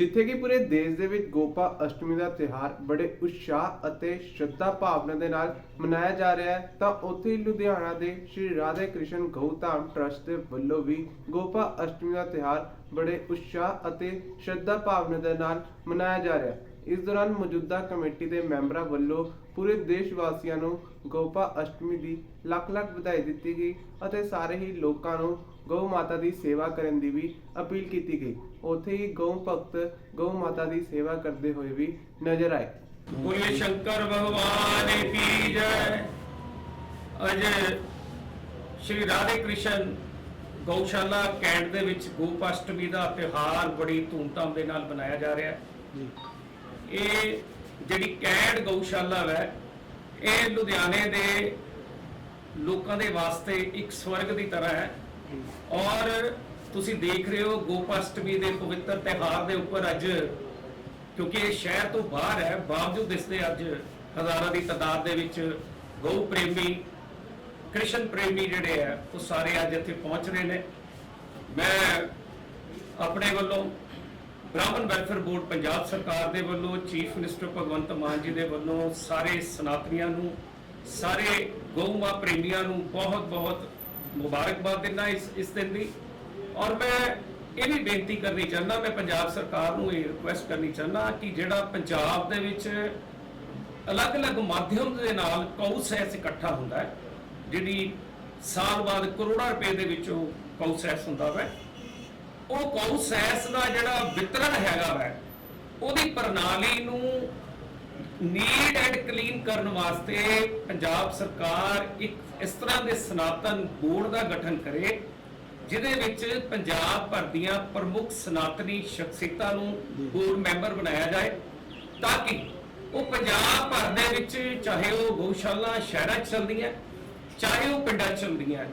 ਜਿੱਥੇ ਕਿ ਪੂਰੇ ਦੇਸ਼ ਦੇ ਵਿੱਚ ਗੋਪਾ ਅਸ਼ਟਮੀ ਦਾ ਤਿਉਹਾਰ ਬੜੇ ਉਤਸ਼ਾਹ ਅਤੇ ਸ਼ਰਧਾ ਭਾਵਨਾ ਦੇ ਨਾਲ ਮਨਾਇਆ ਜਾ ਰਿਹਾ ਹੈ, ਤਾਂ ਉੱਥੇ ਲੁਧਿਆਣਾ ਦੇ ਸ਼੍ਰੀ ਰਾਧੇ ਕ੍ਰਿਸ਼ਨ ਗਊਧਾਮ ਟਰਸਟ ਦੇ ਵੱਲੋਂ ਵੀ ਗੋਪਾ ਅਸ਼ਟਮੀ ਦਾ ਤਿਉਹਾਰ ਬੜੇ ਉਤਸ਼ਾਹ ਅਤੇ ਸ਼ਰਧਾ ਭਾਵਨਾ ਦੇ ਨਾਲ ਮਨਾਇਆ ਜਾ ਰਿਹਾ ਹੈ। ਇਸ ਦੌਰਾਨ ਮੌਜੂਦਾ ਕਮੇਟੀ ਦੇ ਮੈਂਬਰਾਂ ਵੱਲੋਂ ਪੂਰੇ ਦੇਸ਼ ਵਾਸੀਆਂ ਨੂੰ ਗੋਪਾ ਅਸ਼ਟਮੀ ਦੀ ਲੱਖ ਲੱਖ ਵਧਾਈ ਦਿੱਤੀ ਗਈ ਅਤੇ ਸਾਰੇ ਹੀ ਲੋਕਾਂ ਨੂੰ ਗਊ ਮਾਤਾ ਦੀ ਸੇਵਾ ਕਰਨ ਦੀ ਵੀ ਅਪੀਲ ਕੀਤੀ ਗਈ। ਉੱਥੇ ਹੀ ਗਊ ਭਗਤ, ਗਊ ਮਾਤਾ ਦੀ ਸੇਵਾ ਕਰਦੇ ਹੋਏ ਵੀ ਨਜ਼ਰ ਆਏ। ਬੋਲੇ ਸ਼ੰਕਰ ਭਗਵਾਨ ਕੀ ਜੈ ਅਜ ਸ਼੍ਰੀ ਰਾਧੇ ਕ੍ਰਿਸ਼ਨ ਗਊਸ਼ਾਲਾ ਕੈਂਟ ਦੇ ਵਿੱਚ ਗੋਪਾਸ਼ਟਮੀ ਦਾ ਤਿਉਹਾਰ ਬੜੀ ਧੂਮਧਾਮ ਦੇ ਨਾਲ ਮਨਾਇਆ ਜਾ ਰਿਹਾ ਹੈ। ਇਹ ਜਿਹੜੀ ਕੈਂਟ ਗਊਸ਼ਾਲਾ ਹੈ ਇਹ ਲੁਧਿਆਣੇ ਦੇ ਲੋਕਾਂ ਦੇ ਵਾਸਤੇ ਇੱਕ ਸਵਰਗ ਦੀ ਤਰ੍ਹਾਂ ਹੈ। ਔਰ ਤੁਸੀਂ ਦੇਖ ਰਹੇ ਹੋ ਗੋਪਾਸ਼ਟਮੀ ਦੇ ਪਵਿੱਤਰ ਤਿਉਹਾਰ ਦੇ ਉੱਪਰ ਅੱਜ, ਕਿਉਂਕਿ ਇਹ ਸ਼ਹਿਰ ਤੋਂ ਬਾਹਰ ਹੈ, ਬਾਵਜੂਦ ਇਸ ਦੇ ਅੱਜ ਹਜ਼ਾਰਾਂ ਦੀ ਤਾਦਾਦ ਦੇ ਵਿੱਚ ਗਊ ਪ੍ਰੇਮੀ, ਕ੍ਰਿਸ਼ਨ ਪ੍ਰੇਮੀ ਜਿਹੜੇ ਆ, ਉਹ ਸਾਰੇ ਅੱਜ ਇੱਥੇ ਪਹੁੰਚ ਰਹੇ ਨੇ। ਮੈਂ ਆਪਣੇ ਵੱਲੋਂ ਬ੍ਰਾਹਮਣ ਵੈਲਫੇਅਰ ਬੋਰਡ ਪੰਜਾਬ ਸਰਕਾਰ ਦੇ ਵੱਲੋਂ, ਚੀਫ ਮਿਨਿਸਟਰ ਭਗਵੰਤ ਮਾਨ ਜੀ ਦੇ ਵੱਲੋਂ ਸਾਰੇ ਸਨਾਤਨੀਆਂ ਨੂੰ, ਸਾਰੇ ਗਊ ਮਾਂ ਪ੍ਰੇਮੀਆਂ ਨੂੰ ਬਹੁਤ ਬਹੁਤ ਮੁਬਾਰਕਬਾਦ ਦਿੰਦਾ ਇਸ ਇਸ ਦਿਨ ਦੀ। ਔਰ ਮੈਂ ਇਹ ਵੀ ਬੇਨਤੀ ਕਰਨੀ ਚਾਹੁੰਦਾ, ਮੈਂ ਪੰਜਾਬ ਸਰਕਾਰ ਨੂੰ ਇਹ ਰਿਕੁਐਸਟ ਕਰਨੀ ਚਾਹੁੰਦਾ ਕਿ ਜਿਹੜਾ ਪੰਜਾਬ ਦੇ ਵਿੱਚ ਅਲੱਗ-ਅਲੱਗ ਮਾਧਿਅਮ ਦੇ ਨਾਲ ਕੌਸੈਸ ਇਕੱਠਾ ਹੁੰਦਾ ਹੈ, ਜਿਹੜੀ ਸਾਲ ਬਾਅਦ ਕਰੋੜਾਂ ਰੁਪਏ ਦੇ ਵਿੱਚੋਂ ਕੌਸੈਸ ਹੁੰਦਾ ਹੈ ਉਹ ਕੌਸੈਸ ਦਾ ਜਿਹੜਾ ਵਿਤਰਨ ਹੈਗਾ ਵੈ, ਉਹਦੀ ਪ੍ਰਣਾਲੀ ਨੂੰ ਨੀਟ ਐਂਡ ਕਲੀਨ ਕਰਨ ਵਾਸਤੇ ਪੰਜਾਬ ਸਰਕਾਰ ਇੱਕ ਇਸ ਤਰ੍ਹਾਂ ਦੇ ਸਨਾਤਨ ਬੋਰਡ ਦਾ ਗਠਨ ਕਰੇ, ਜਿਹਦੇ ਵਿੱਚ ਪੰਜਾਬ ਭਰ ਦੀਆਂ ਪ੍ਰਮੁੱਖ ਸਨਾਤਨੀ ਸ਼ਖਸੀਅਤਾਂ ਨੂੰ ਬੋਰਡ ਮੈਂਬਰ ਬਣਾਇਆ ਜਾਏ, ਤਾਂ ਕਿ ਉਹ ਪੰਜਾਬ ਭਰ ਦੇ ਵਿੱਚ ਚਾਹੇ ਉਹ ਗਊਸ਼ਾਲਾ ਸ਼ਹਿਰਾਂ 'ਚ ਚੱਲਦੀਆਂ, ਚਾਹੇ ਉਹ ਪਿੰਡਾਂ 'ਚ ਚੱਲਦੀਆਂ,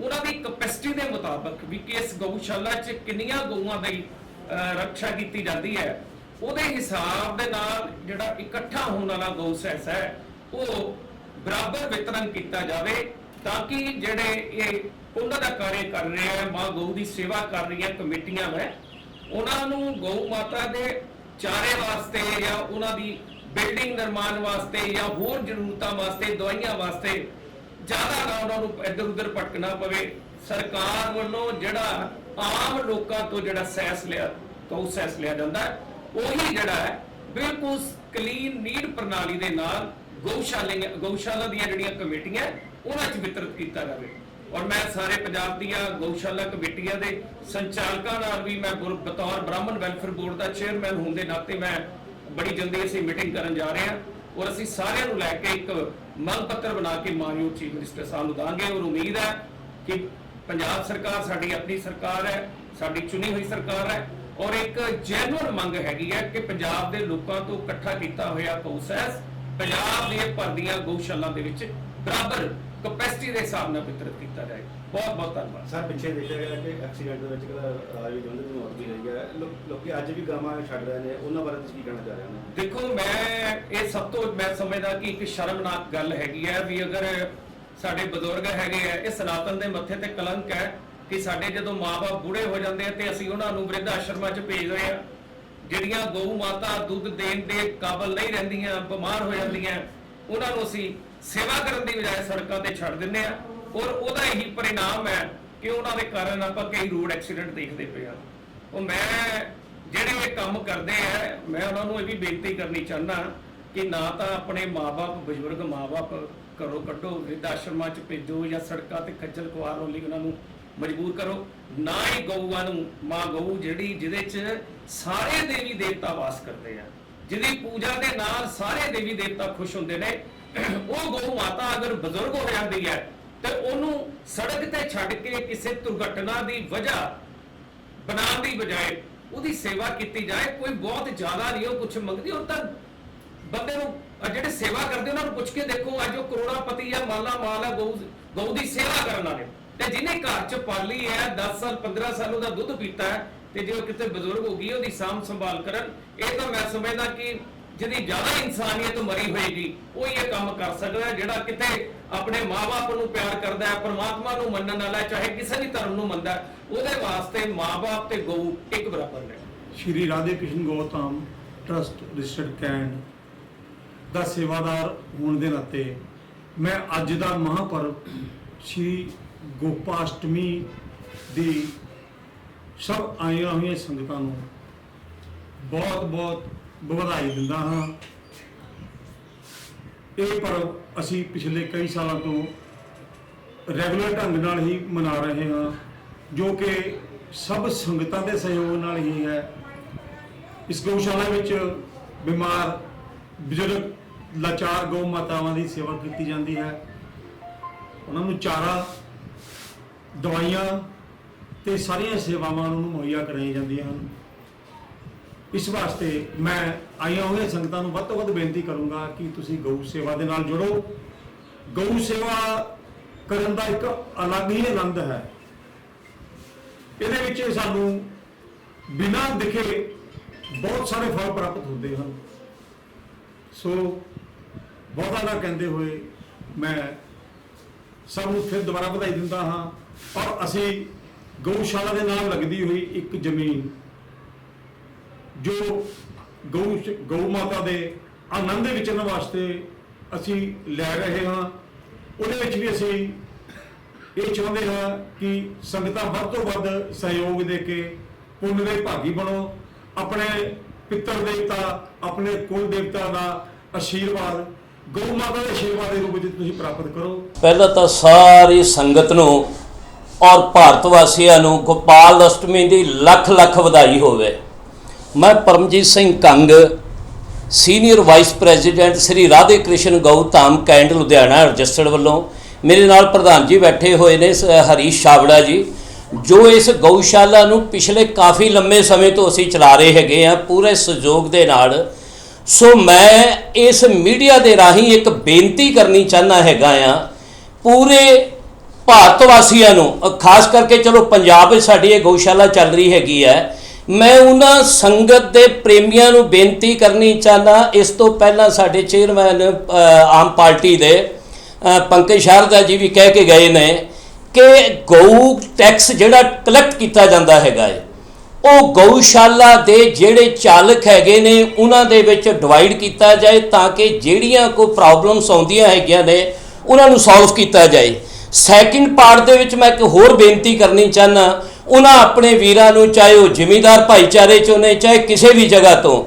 ਉਹਨਾਂ ਦੀ ਕਪੈਸਿਟੀ ਦੇ ਮੁਤਾਬਕ ਵੀ ਕਿਸ ਗਊਸ਼ਾਲਾ 'ਚ ਕਿੰਨੀਆਂ ਗਊਆਂ ਦੀ ਰੱਖਿਆ ਕੀਤੀ ਜਾਂਦੀ ਹੈ ਉਹਦੇ ਹਿਸਾਬ ਦੇ ਨਾਲ ਜਿਹੜਾ ਇਕੱਠਾ ਹੋਣ ਵਾਲਾ ਗਊਸੈਸ ਹੈ, ਉਹ ਬਰਾਬਰ ਵਿਤਰਨ ਕੀਤਾ ਜਾਵੇ ਤਾਂ ਕਿ ਜਿਹੜੇ ਇਹ ਉਹਨਾਂ ਦਾ ਕਾਰਜ ਕਰ ਰਹੇ ਆ, ਮਾਂ ਗਊ ਦੀ ਸੇਵਾ ਕਰ ਰਹੀਆਂ ਕਮੇਟੀਆਂ ਹੈ ਉਹਨਾਂ ਨੂੰ ਗਊ ਮਾਤਾ ਦੇ ਚਾਰੇ ਵਾਸਤੇ ਜਾਂ ਉਹਨਾਂ ਦੀ ਬਿਲਡਿੰਗ ਨਿਰਮਾਣ ਵਾਸਤੇ ਜਾਂ ਹੋਰ ਜ਼ਰੂਰਤਾਂ ਵਾਸਤੇ, ਦਵਾਈਆਂ ਵਾਸਤੇ ਜ਼ਿਆਦਾ ਨਾ ਉਹਨਾਂ ਨੂੰ ਇੱਧਰ ਉੱਧਰ ਭਟਕਣਾ ਪਵੇ। ਸਰਕਾਰ ਵੱਲੋਂ ਜਿਹੜਾ ਆਮ ਲੋਕਾਂ ਤੋਂ ਜਿਹੜਾ ਸੈਸ ਲਿਆ, ਤੋਂ ਸੈਸ ਲਿਆ ਜਾਂਦਾ ਉਹੀ ਜਿਹੜਾ ਹੈ, ਬਿਲਕੁਲ ਕਲੀਨ ਨੀਡ ਪ੍ਰਣਾਲੀ ਦੇ ਨਾਲ ਗਊਸ਼ਾਲਿਆਂ ਗਊਸ਼ਾਲਾ ਦੀਆਂ ਜਿਹੜੀਆਂ ਕਮੇਟੀਆਂ, ਉਹਨਾਂ 'ਚ ਵਿਤਰਿਤ ਕੀਤਾ ਜਾਵੇ। ਔਰ ਮੈਂ ਸਾਰੇ ਪੰਜਾਬ ਦੀਆਂ ਗਊਸ਼ਾਲਾ ਕਮੇਟੀਆਂ ਦੇ ਸੰਚਾਲਕਾਂ ਨਾਲ ਵੀ ਮੈਂ ਬਤੌਰ ਬ੍ਰਾਹਮਣ ਵੈਲਫੇਅਰ ਬੋਰਡ ਦਾ ਚੇਅਰਮੈਨ ਹੋਣ ਦੇ ਨਾਤੇ ਮੈਂ ਬੜੀ ਜਲਦੀ ਅਸੀਂ ਮੀਟਿੰਗ ਕਰਨ ਜਾ ਰਹੇ ਹਾਂ। ਔਰ ਅਸੀਂ ਸਾਰਿਆਂ ਨੂੰ ਲੈ ਕੇ ਇੱਕ ਮੰਗ ਪੱਤਰ ਬਣਾ ਕੇ ਮਾਨਯੋਗ ਚੀਫ ਮਿਨਿਸਟਰ ਸਾਹਿਬ ਨੂੰ ਦਾਂਗੇ ਔਰ ਉਮੀਦ ਹੈ ਕਿ ਪੰਜਾਬ ਸਰਕਾਰ ਸਾਡੀ ਆਪਣੀ ਸਰਕਾਰ ਹੈ, ਸਾਡੀ ਚੁਣੀ ਹੋਈ ਸਰਕਾਰ ਹੈ ਔਰ ਇੱਕ ਜੈਨੂਅਲ ਮੰਗ ਹੈਗੀ ਹੈ ਕਿ ਪੰਜਾਬ ਦੇ ਲੋਕਾਂ ਤੋਂ ਇਕੱਠਾ ਕੀਤਾ ਹੋਇਆ ਕੌਸੈਸ ਪੰਜਾਬ ਦੇ ਭਰਦੀਆਂ ਗਊਸ਼ਾਲਾ ਦੇ ਵਿੱਚ ਬਰਾਬਰ ਕਪੈਸਿਟੀ ਦੇ ਹਿਸਾਬ ਨਾਲ ਵਿਤਰਿਤ ਕੀਤਾ ਜਾਏ। ਬਹੁਤ ਬਹੁਤ ਧੰਨਵਾਦ। ਸਰ ਪਿੱਛੇ ਦੇਖਿਆ ਗਿਆ ਕਿ ਐਕਸੀਡੈਂਟ ਦੇ ਵਿੱਚ ਇੱਕ ਰਾਜਵੀਰ ਜੋਂਦੇ ਦੀ ਮੌਤ ਵੀ ਹੋਈ ਹੈ। ਲੋਕੀ ਅੱਜ ਵੀ ਗਾਵਾਂ ਛੱਡ ਰਹੇ ਨੇ। ਉਹਨਾਂ ਬਾਰੇ ਤੁਸੀਂ ਕੀ ਕਹਿਣਾ ਚਾਹ ਰਹੇ ਹੋ? ਦੇਖੋ ਮੈਂ ਇਹ ਸਭ ਤੋਂ ਮੈਂ ਸਮਝਦਾ ਕਿ ਇੱਕ ਸ਼ਰਮਨਾਕ ਗੱਲ ਹੈਗੀ ਹੈ ਵੀ ਅਗਰ ਸਾਡੇ ਬਜ਼ੁਰਗ ਹੈਗੇ ਆ ਇਹ ਸਨਾਤਨ ਦੇ ਮੱਥੇ ਤੇ ਕਲੰਕ ਹੈ ਕਿ ਸਾਡੇ ਜਦੋਂ ਮਾਪੇ ਬੁੜੇ ਹੋ ਜਾਂਦੇ ਆ ਤੇ ਅਸੀਂ ਉਹਨਾਂ ਨੂੰ ਬਿਰਧ ਆਸ਼ਰਮਾਂ 'ਚ ਭੇਜਦੇ ਰਹੇ ਆ, ਜਿਹੜੀਆਂ ਗਊ ਮਾਤਾ ਦੁੱਧ ਦੇਣ ਦੇ ਕਾਬਲ ਨਹੀਂ ਰਹਿੰਦੀਆਂ, ਬਿਮਾਰ ਹੋ ਜਾਂਦੀਆਂ, ਉਹਨਾਂ ਨੂੰ ਅਸੀਂ ਸੇਵਾ ਕਰਨ ਦੀ ਬਜਾਏ ਸੜਕਾਂ ਤੇ ਛੱਡ ਦਿੰਦੇ ਆ। ਔਰ ਉਹਦਾ ਇਹੀ ਪਰਿਣਾਮ ਹੈ ਕਿ ਉਹਨਾਂ ਦੇ ਕਾਰਨ ਆਪਾਂ ਕਈ ਰੋਡ ਐਕਸੀਡੈਂਟ ਦੇਖਦੇ ਪਏ ਆ। ਉਹ ਮੈਂ ਜਿਹੜੇ ਇਹ ਕੰਮ ਕਰਦੇ ਆ, ਮੈਂ ਉਹਨਾਂ ਨੂੰ ਇਹ ਵੀ ਬੇਨਤੀ ਕਰਨੀ ਚਾਹੁੰਦਾ ਕਿ ਨਾ ਤਾਂ ਆਪਣੇ ਮਾਪੇ ਬਜ਼ੁਰਗ ਮਾਪੇ ਘਰੋਂ ਕੱਢੋ ਵਿਰਧ ਆਸ਼ਰਮਾਂ 'ਚ ਭੇਜੋ ਜਾਂ ਸੜਕਾਂ ਤੇ ਖੱਜਲ ਖੁਆਰ ਹੋਣ ਲਈ ਉਹਨਾਂ ਨੂੰ ਮਜਬੂਰ ਕਰੋ। ਨਾ ਹੀ ਗਊਆਂ ਨੂੰ, ਮਾਂ ਗਊ ਜਿਹੜੀ ਜਿਹਦੇ 'ਚ ਸਾਰੇ ਦੇਵੀ ਦੇਵਤਾ ਵਾਸ ਕਰਦੇ ਆ, ਜਿਹਦੀ ਪੂਜਾ ਦੇ ਨਾਲ ਸਾਰੇ ਦੇਵੀ ਦੇਵਤਾ ਖੁਸ਼ ਹੁੰਦੇ ਨੇ, ਉਹ ਗਊ ਮਾਤਾ ਅਗਰ ਬਜ਼ੁਰਗ ਹੋ ਜਾਂਦੀ ਹੈ, ਤੇ ਉਹਨੂੰ ਸੜਕ ਤੇ ਛੱਡ ਕੇ ਕਿਸੇ ਦੁਰਘਟਨਾ ਦੀ ਵਜ੍ਹਾ ਬਣਾਉਣ ਦੀ ਬਜਾਏ ਉਹਦੀ ਸੇਵਾ ਕੀਤੀ ਜਾਏ, ਕੋਈ ਬਹੁਤ ਜ਼ਿਆਦਾ ਨਹੀਂ, ਉਹ ਕੁਝ ਮੰਗਦੀ, ਉਹ ਤਾਂ ਬੰਦੇ ਨੂੰ ਜਿਹੜੇ ਸੇਵਾ ਕਰਦੇ, ਉਹਨਾਂ ਨੂੰ ਪੁੱਛ ਕੇ ਦੇਖੋ, ਅੱਜ ਉਹ ਕਰੋੜਾਪਤੀ ਆ ਮਾਲਾ ਮਾਲ ਆ, ਗਊ ਗਊ ਦੀ ਸੇਵਾ ਕਰਨ ਵਾਲੇ। ਤੇ ਜਿਹਨੇ ਘਰ ਚ ਪਾਲੀ ਹੈ 10 ਸਾਲ 15 ਸਾਲ ਉਹਦਾ ਦੁੱਧ ਪੀਤਾ ਹੈ, ਤੇ ਜੇ ਉਹ ਕਿਤੇ ਬਜ਼ੁਰਗ ਹੋ ਗਈ, ਉਹਦੀ ਸਾਂਭ ਸੰਭਾਲ ਕਰਨ, ਇਹ ਤਾਂ ਮੈਂ ਸਮਝਦਾ ਕਿ ਜਿਹਦੀ ਜ਼ਿਆਦਾ ਇਨਸਾਨੀਅਤ ਮਰੀ ਹੋਏਗੀ, ਉਹ ਇਹ ਕੰਮ ਕਰ ਸਕਦਾ ਜਿਹੜਾ ਕਿਤੇ ਆਪਣੇ ਮਾਪੇ ਨੂੰ ਪਿਆਰ ਕਰਦਾ ਹੈ, ਪਰਮਾਤਮਾ ਨੂੰ ਮੰਨਣ ਵਾਲਾ ਚਾਹੇ ਕਿਸੇ ਵੀ ਧਰਮ ਨੂੰ ਮੰਨਦਾ ਉਹਦੇ ਵਾਸਤੇ ਮਾਪੇ ਤੇ ਗਊ ਇੱਕ ਬਰਾਬਰ ਨੇ। ਸ਼੍ਰੀ ਰਾਧੇ ਕ੍ਰਿਸ਼ਨ ਗੋਤਮ ਟਰਸਟ ਰਜਿਸਟਰਡ ਕੈਂਡ ਦਾ ਸੇਵਾਦਾਰ ਹੋਣ ਦੇ ਨਾਤੇ ਮੈਂ ਅੱਜ ਦਾ ਮਹਾਪਰਵ ਸ਼੍ਰੀ ਗੋਪਾਸ਼ਟਮੀ ਦੀ ਸਭ ਆਈਆਂ ਹੋਈਆਂ ਸੰਗਤਾਂ ਨੂੰ ਬਹੁਤ ਬਹੁਤ ਵਧਾਈ ਦਿੰਦਾ ਹਾਂ। ਇਹ ਪਰਵ ਅਸੀਂ ਪਿਛਲੇ ਕਈ ਸਾਲਾਂ ਤੋਂ ਰੈਗੂਲਰ ਢੰਗ ਨਾਲ ਹੀ ਮਨਾ ਰਹੇ ਹਾਂ, ਜੋ ਕਿ ਸਭ ਸੰਗਤਾਂ ਦੇ ਸਹਿਯੋਗ ਨਾਲ ਹੀ ਹੈ। ਇਸ ਗਊਸ਼ਾਲਾ ਵਿੱਚ ਬਿਮਾਰ ਬਜ਼ੁਰਗ ਲਾਚਾਰ ਗਊ ਮਾਤਾਵਾਂ ਦੀ ਸੇਵਾ ਕੀਤੀ ਜਾਂਦੀ ਹੈ। ਉਹਨਾਂ ਨੂੰ ਚਾਰਾ ਦਵਾਈਆਂ ਤੇ ਸਾਰੀਆਂ ਸੇਵਾਵਾਂ ਨੂੰ ਮੁਹੱਈਆ ਕਰਾਈਆਂ ਜਾਂਦੀਆਂ ਹਨ। ਇਸ ਵਾਸਤੇ ਮੈਂ ਆਈਆਂ ਹੋਈਆਂ ਸੰਗਤਾਂ ਨੂੰ ਵੱਧ ਤੋਂ ਵੱਧ ਬੇਨਤੀ ਕਰੂੰਗਾ ਕਿ ਤੁਸੀਂ ਗਊ ਸੇਵਾ ਦੇ ਨਾਲ ਜੁੜੋ। ਗਊ ਸੇਵਾ ਕਰਨ ਦਾ ਇੱਕ ਅਲੱਗ ਹੀ ਆਨੰਦ ਹੈ। ਇਹਦੇ ਵਿੱਚ ਸਾਨੂੰ ਬਿਨਾਂ ਦਿਖੇ ਬਹੁਤ ਸਾਰੇ ਫਲ ਪ੍ਰਾਪਤ ਹੁੰਦੇ ਹਨ। ਸੋ ਬਹੁਤਾ ਨਾ ਕਹਿੰਦੇ ਹੋਏ ਮੈਂ ਸਭ ਨੂੰ ਫਿਰ ਦੁਬਾਰਾ ਵਧਾਈ ਦਿੰਦਾ ਹਾਂ। ਔਰ ਅਸੀਂ ਗਊਸ਼ਾਲਾ ਦੇ ਨਾਲ ਲੱਗਦੀ ਹੋਈ ਇੱਕ ਜ਼ਮੀਨ, ਜੋ ਗਊ ਗਊ ਮਾਤਾ ਦੇ ਆਨੰਦ ਦੇ ਵਿਚਰਨ ਵਾਸਤੇ ਅਸੀਂ ਲੈ ਰਹੇ ਹਾਂ। ਉਹਦੇ ਵਿੱਚ ਵੀ ਅਸੀਂ ਇਹ ਚਾਹੁੰਦੇ ਹਾਂ ਕਿ ਸੰਗਤਾਂ ਵੱਧ ਤੋਂ ਵੱਧ ਸਹਿਯੋਗ ਦੇ ਕੇ ਪੁੰਨ ਦੇ ਭਾਗੀ ਬਣੋ। ਆਪਣੇ ਪਿੱਤਰ ਦੇਵਤਾ, ਆਪਣੇ ਕੁਲ ਦੇਵਤਾ ਦਾ ਆਸ਼ੀਰਵਾਦ ਗਊ ਮਾਤਾ ਦੇ ਆਸ਼ੀਰਵਾਦ ਦੇ ਰੂਪ ਵਿੱਚ ਤੁਸੀਂ ਪ੍ਰਾਪਤ ਕਰੋ। ਪਹਿਲਾਂ ਤਾਂ ਸਾਰੀ ਸੰਗਤ ਨੂੰ ਔਰ ਭਾਰਤ ਵਾਸੀਆਂ ਨੂੰ ਗੋਪਾਲ ਅਸ਼ਟਮੀ ਦੀ ਲੱਖ ਲੱਖ ਵਧਾਈ ਹੋਵੇ। ਮੈਂ Paramjit Singh Kang, senior vice president Shri Radhe Krishna Gau Dham cantt, Ludhiana, registered ਵੱਲੋਂ ਮੇਰੇ ਨਾਲ ਪ੍ਰਧਾਨ ਜੀ ਬੈਠੇ ਹੋਏ ਨੇ, ਸ- ਹਰੀਸ਼ ਛਾਬੜਾ ਜੀ, ਜੋ ਇਸ ਗਊਸ਼ਾਲਾ ਨੂੰ ਪਿਛਲੇ ਕਾਫੀ ਲੰਮੇ ਸਮੇਂ ਤੋਂ ਅਸੀਂ ਚਲਾ ਰਹੇ ਹੈਗੇ ਆ ਪੂਰੇ ਸਹਿਯੋਗ ਦੇ ਨਾਲ ਸੋ ਮੈਂ ਇਸ ਮੀਡੀਆ ਦੇ ਰਾਹੀਂ ਇੱਕ ਬੇਨਤੀ ਕਰਨੀ ਚਾਹਨਾ ਹੈਗਾ ਆ, ਪੂਰੇ ਭਾਰਤ ਵਾਸੀਆਂ ਨੂੰ ਖਾਸ ਕਰਕੇ ਚਲੋ ਪੰਜਾਬ ਵਿੱਚ ਸਾਡੀ ਇਹ ਗਊਸ਼ਾਲਾ ਚੱਲ ਰਹੀ ਹੈਗੀ ਹੈ, ਮੈਂ ਉਹਨਾਂ ਸੰਗਤ ਦੇ ਪ੍ਰੇਮੀਆਂ ਨੂੰ ਬੇਨਤੀ ਕਰਨੀ ਚਾਹਨਾ ਇਸ ਤੋਂ ਪਹਿਲਾਂ ਸਾਡੇ ਚੇਅਰਮੈਨ ਆਮ ਪਾਰਟੀ ਦੇ ਪੰਕਜ ਸ਼ਾਰਦਾ ਜੀ ਵੀ ਕਹਿ ਕੇ ਗਏ ਨੇ ਕਿ ਗਊ ਟੈਕਸ ਜਿਹੜਾ ਕਲੈਕਟ ਕੀਤਾ ਜਾਂਦਾ ਹੈਗਾ ਹੈ। ਉਹ ਗਊਸ਼ਾਲਾ ਦੇ ਜਿਹੜੇ ਚਾਲਕ ਹੈਗੇ ਨੇ, ਉਹਨਾਂ ਦੇ ਵਿੱਚ ਡਿਵਾਈਡ ਕੀਤਾ ਜਾਏ ਤਾਂ ਕਿ ਜਿਹੜੀਆਂ ਕੋਈ ਪ੍ਰੋਬਲਮਸ ਆਉਂਦੀਆਂ ਹੈਗੀਆਂ ਨੇ, ਉਹਨਾਂ ਨੂੰ ਸੋਲਵ ਕੀਤਾ ਜਾਏ। ਸੈਕਿੰਡ ਪਾਰਟ ਦੇ ਵਿੱਚ ਮੈਂ ਇੱਕ ਹੋਰ ਬੇਨਤੀ ਕਰਨੀ ਚਾਹਨਾ ਉਹਨਾਂ ਆਪਣੇ ਵੀਰਾਂ ਨੂੰ, ਚਾਹੇ ਉਹ ਜ਼ਿਮੀਦਾਰ ਭਾਈਚਾਰੇ ਚੋਂ ਨੇ, ਚਾਹੇ ਕਿਸੇ ਵੀ ਜਗ੍ਹਾ ਤੋਂ,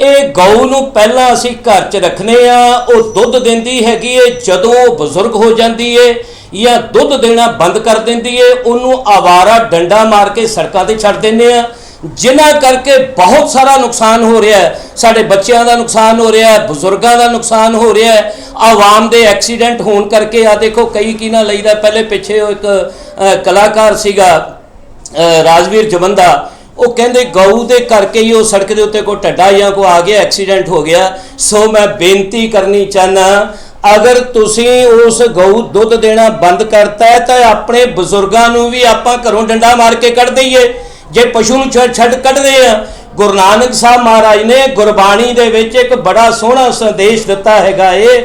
ਇਹ ਗਊ ਨੂੰ ਪਹਿਲਾਂ ਅਸੀਂ ਘਰ 'ਚ ਰੱਖਨੇ ਆ, ਉਹ ਦੁੱਧ ਦਿੰਦੀ ਹੈਗੀ ਏ, ਜਦੋਂ ਉਹ ਬਜ਼ੁਰਗ ਹੋ ਜਾਂਦੀ ਏ, ਜਾਂ ਦੁੱਧ ਦੇਣਾ ਬੰਦ ਕਰ ਦਿੰਦੀ ਏ, ਉਹਨੂੰ ਆਵਾਰਾ ਡੰਡਾ ਮਾਰ ਕੇ ਸੜਕਾਂ ਤੇ ਛੱਡ ਦਿੰਦੇ ਆ ਜਿਨ੍ਹਾਂ ਕਰਕੇ ਬਹੁਤ ਸਾਰਾ ਨੁਕਸਾਨ ਹੋ ਰਿਹਾ ਹੈ, ਸਾਡੇ ਬੱਚਿਆਂ ਦਾ ਨੁਕਸਾਨ ਹੋ ਰਿਹਾ ਹੈ, ਬਜ਼ੁਰਗਾਂ ਦਾ ਨੁਕਸਾਨ ਹੋ ਰਿਹਾ ਹੈ, ਆਵਾਮ ਦੇ ਐਕਸੀਡੈਂਟ ਹੋਣ ਕਰਕੇ ਆ ਦੇਖੋ ਕਈ ਕੀ ਨਾ ਲਈਦਾ, ਪਹਿਲੇ ਪਿੱਛੇ ਉਹ ਇੱਕ ਕਲਾਕਾਰ ਸੀਗਾ ਰਾਜਵੀਰ ਜਵੰਦਾ, ਉਹ ਕਹਿੰਦੇ ਗਊ ਦੇ ਕਰਕੇ ਹੀ ਉਹ ਸੜਕ ਦੇ ਉੱਤੇ ਕੋਈ ਟੱਡਾ ਜਾਂ ਕੋ ਆ ਗਿਆ, ਐਕਸੀਡੈਂਟ ਹੋ ਗਿਆ, ਸੋ ਮੈਂ ਬੇਨਤੀ ਕਰਨੀ ਚਾਹਨਾ ਅਗਰ ਤੁਸੀਂ ਉਸ ਗਊ ਦੁੱਧ ਦੇਣਾ ਬੰਦ ਕਰਤਾ ਹੈ, ਤਾਂ ਆਪਣੇ ਬਜ਼ੁਰਗਾਂ ਨੂੰ ਵੀ ਆਪਾਂ ਘਰੋਂ ਡੰਡਾ ਮਾਰ ਕੇ ਕੱਢ ਦਈਏ। ਜੇ ਪਸ਼ੂ ਨੂੰ ਛੱਡ ਛੱਡ ਕੱਢਦੇ ਆ, ਗੁਰੂ ਨਾਨਕ ਸਾਹਿਬ ਮਹਾਰਾਜ ਨੇ ਗੁਰਬਾਣੀ ਦੇ ਵਿੱਚ ਇੱਕ ਬੜਾ ਸੋਹਣਾ ਸੰਦੇਸ਼ ਦਿੱਤਾ ਹੈਗਾ ਏ,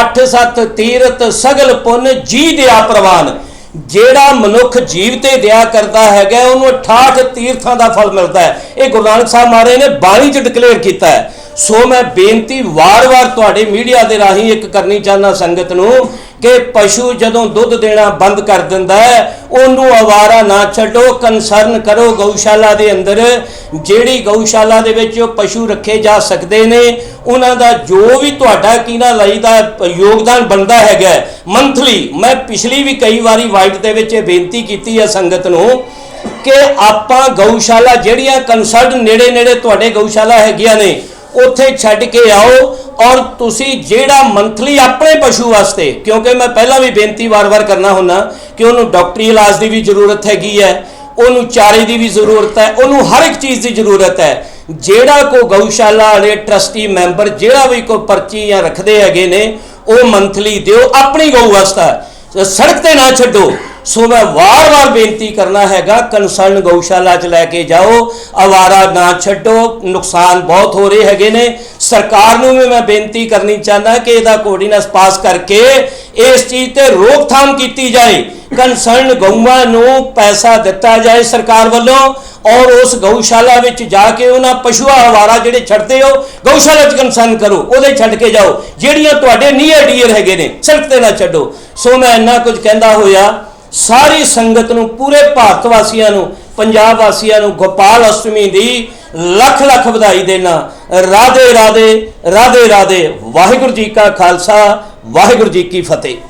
ਅੱਠ ਸੱਤ ਤੀਰਤ ਸਗਲ ਪੁੰਨ ਜੀ ਦਿਆ ਪ੍ਰਵਾਨ। ਜਿਹੜਾ ਮਨੁੱਖ ਜੀਵ ਤੇ ਦਇਆ ਕਰਦਾ ਹੈਗਾ, ਉਹਨੂੰ 68 ਤੀਰਥਾਂ ਦਾ ਫਲ ਮਿਲਦਾ ਹੈ। ਇਹ ਗੁਰੂ ਨਾਨਕ ਸਾਹਿਬ ਮਹਾਰਾਜ ਨੇ ਬਾਣੀ 'ਚ ਡਿਕਲੇਅਰ ਕੀਤਾ ਹੈ। ਸੋ ਮੈਂ ਬੇਨਤੀ ਵਾਰ-ਵਾਰ ਤੁਹਾਡੇ ਮੀਡੀਆ ਦੇ ਰਾਹੀਂ ਇੱਕ ਕਰਨੀ ਚਾਹਨਾ ਸੰਗਤ ਨੂੰ ਕਿ ਪਸ਼ੂ ਜਦੋਂ ਦੁੱਧ ਦੇਣਾ ਬੰਦ ਕਰ ਦਿੰਦਾ ਹੈ, ਉਹਨੂੰ ਆਵਾਰਾ ਨਾ ਛੱਡੋ ਕੰਸਰਨ ਕਰੋ ਗਊਸ਼ਾਲਾ ਦੇ ਅੰਦਰ। ਜਿਹੜੀ ਗਊਸ਼ਾਲਾ ਦੇ ਵਿੱਚ ਉਹ ਪਸ਼ੂ ਰੱਖੇ ਜਾ ਸਕਦੇ ਨੇ, ਉਹਨਾਂ ਦਾ ਜੋ ਵੀ ਤੁਹਾਡਾ ਕੀਨਾ ਲਈ ਦਾ ਯੋਗਦਾਨ ਬਣਦਾ ਹੈਗਾ ਮੰਥਲੀ ਮੈਂ ਪਿਛਲੀ ਵੀ ਕਈ ਵਾਰੀ ਵਾਈਟ ਦੇ ਵਿੱਚ ਇਹ ਬੇਨਤੀ ਕੀਤੀ ਹੈ ਸੰਗਤ ਨੂੰ ਕਿ ਆਪਾਂ ਗਊਸ਼ਾਲਾ ਜਿਹੜੀਆਂ ਕੰਸਰਟ ਨੇੜੇ ਨੇੜੇ ਤੁਹਾਡੇ ਗਊਸ਼ਾਲਾ ਹੈਗੀਆਂ ਨੇ ਉੱਥੇ ਛੱਡ ਕੇ ਆਓ ਔਰ ਤੁਸੀਂ ਜਿਹੜਾ ਮੰਥਲੀ ਆਪਣੇ ਪਸ਼ੂ ਵਾਸਤੇ, ਕਿਉਂਕਿ ਮੈਂ ਪਹਿਲਾਂ ਵੀ ਬੇਨਤੀ ਵਾਰ-ਵਾਰ ਕਰਨਾ ਹੁੰਨਾ ਕਿ ਉਹਨੂੰ ਡਾਕਟਰੀ ਇਲਾਜ ਦੀ ਵੀ ਜ਼ਰੂਰਤ ਹੈਗੀ ਹੈ, ਉਹਨੂੰ ਚਾਰੇ ਦੀ ਵੀ ਜ਼ਰੂਰਤ ਹੈ, ਉਹਨੂੰ ਹਰ ਇੱਕ ਚੀਜ਼ ਦੀ ਜ਼ਰੂਰਤ ਹੈ। ਜਿਹੜਾ ਕੋ ਗਊਸ਼ਾਲਾ ਵਾਲੇ ਟਰਸਟੀ ਮੈਂਬਰ ਜਿਹੜਾ ਵੀ ਕੋ ਪਰਚੀ ਜਾਂ ਰੱਖਦੇ ਹੈਗੇ ਨੇ, ਉਹ ਮੰਥਲੀ ਦਿਓ, ਆਪਣੀ ਗਊ ਵਾਸਤੇ। ਸੜਕ ਤੇ ਨਾ ਛੱਡੋ। ਸੋ ਮੈਂ ਵਾਰ-ਵਾਰ ਬੇਨਤੀ ਕਰਨਾ ਹੈਗਾ ਕੰਸਰਨ ਗਊਸ਼ਾਲਾ 'ਚ ਲੈ ਕੇ ਜਾਓ ਆਵਾਰਾ ਨਾ ਛੱਡੋ, ਨੁਕਸਾਨ ਬਹੁਤ ਹੋ ਰਹੇ ਹੈਗੇ ਨੇ। ਸਰਕਾਰ ਨੂੰ ਵੀ ਮੈਂ ਬੇਨਤੀ ਕਰਨੀ ਚਾਹੁੰਦਾ ਕਿ ਇਹਦਾ ਕੋਰਡੀਨੈਂਸ ਪਾਸ ਕਰਕੇ ਇਸ ਚੀਜ਼ ਤੇ ਰੋਕਥਾਮ ਕੀਤੀ ਜਾਏ। ਕੰਸਰਨ ਗਊਆਂ ਨੂੰ ਪੈਸਾ ਦਿੱਤਾ ਜਾਏ ਸਰਕਾਰ ਵੱਲੋਂ ਔਰ ਉਸ ਗਊਸ਼ਾਲਾ ਵਿੱਚ ਜਾ ਕੇ ਉਹਨਾਂ ਪਸ਼ੂਆਂ ਆਵਾਰਾ ਜਿਹੜੇ ਛੱਡਦੇ ਹੋ, ਗਊਸ਼ਾਲਾ 'ਚ ਕੰਸਰਨ ਕਰੋ, ਉਹਦੇ ਛੱਡ ਕੇ ਜਾਓ। ਜਿਹੜੀਆਂ ਤੁਹਾਡੇ ਨੀਅਰ ਡੀਅਰ ਹੈਗੇ ਨੇ, ਸੜਕ ਤੇ ਨਾ ਛੱਡੋ। ਸੋ ਮੈਂ ਇੰਨਾ ਕੁਝ ਕਹਿੰਦਾ ਹੋਇਆ ਸਾਰੀ ਸੰਗਤ ਨੂੰ, ਪੂਰੇ ਭਾਰਤ ਵਾਸੀਆਂ ਨੂੰ, ਪੰਜਾਬ ਵਾਸੀਆਂ ਨੂੰ, ਗੋਪਾਲ ਅਸ਼ਟਮੀ ਦੀ ਲੱਖ ਲੱਖ ਵਧਾਈ ਦੇਣਾ। ਰਾਧੇ ਰਾਧੇ ਰਾਧੇ ਰਾਧੇ, ਵਾਹਿਗੁਰੂ ਜੀ ਕਾ ਖਾਲਸਾ, ਵਾਹਿਗੁਰੂ ਜੀ ਕੀ ਫਤਿਹ।